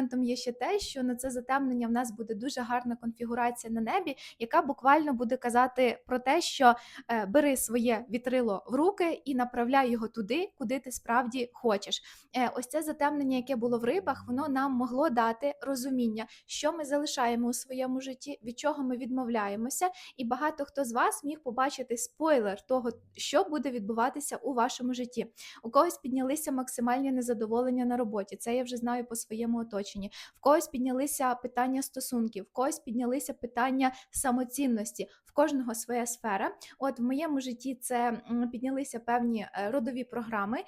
моментом є ще те, що на це затемнення в нас буде дуже гарна конфігурація на небі, яка буквально буде казати про те, що е, бери своє вітрило в руки і направляй його туди, куди ти справді хочеш. Е, ось це затемнення, яке було в рибах, воно нам могло дати розуміння, що ми залишаємо у своєму житті, від чого ми відмовляємося, і багато хто з вас міг побачити спойлер того, що буде відбуватися у вашому житті. У когось піднялися максимальні незадоволення на роботі. Це я вже знаю по своєму оточенні. В когось піднялися питання стосунків, в когось піднялися питання самоцінності. В кожного своя сфера. От в моєму житті це піднялися певні е, родові програми,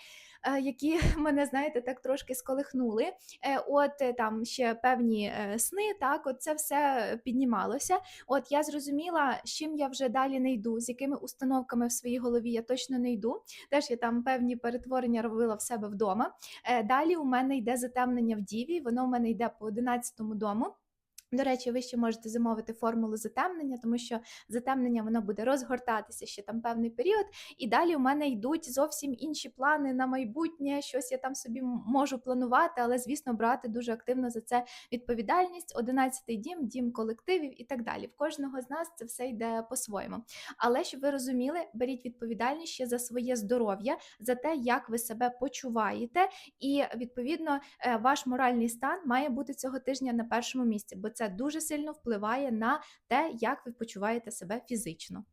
е, які мене, знаєте, так трошки сколихнули. Е, От там ще певні сни, так, от це все піднімалося. От я зрозуміла, з чим я вже далі не йду, з якими установками в своїй голові я точно не йду. Теж я там певні перетворення робила в себе вдома. Далі у мене йде затемнення в діві, воно у мене йде по 11 дому. До речі, ви ще можете замовити формулу затемнення, тому що затемнення воно буде розгортатися ще там певний період. І далі у мене йдуть зовсім інші плани на майбутнє. Щось я там собі можу планувати, але звісно, брати дуже активно за це відповідальність. Одинадцятий дім, дім колективів і так далі. В кожного з нас це все йде по-своєму. Але щоб ви розуміли, беріть відповідальність ще за своє здоров'я, за те, як ви себе почуваєте, і відповідно е, ваш моральний стан має бути цього тижня на першому місці, бо це дуже сильно впливає на те, як ви почуваєте себе фізично.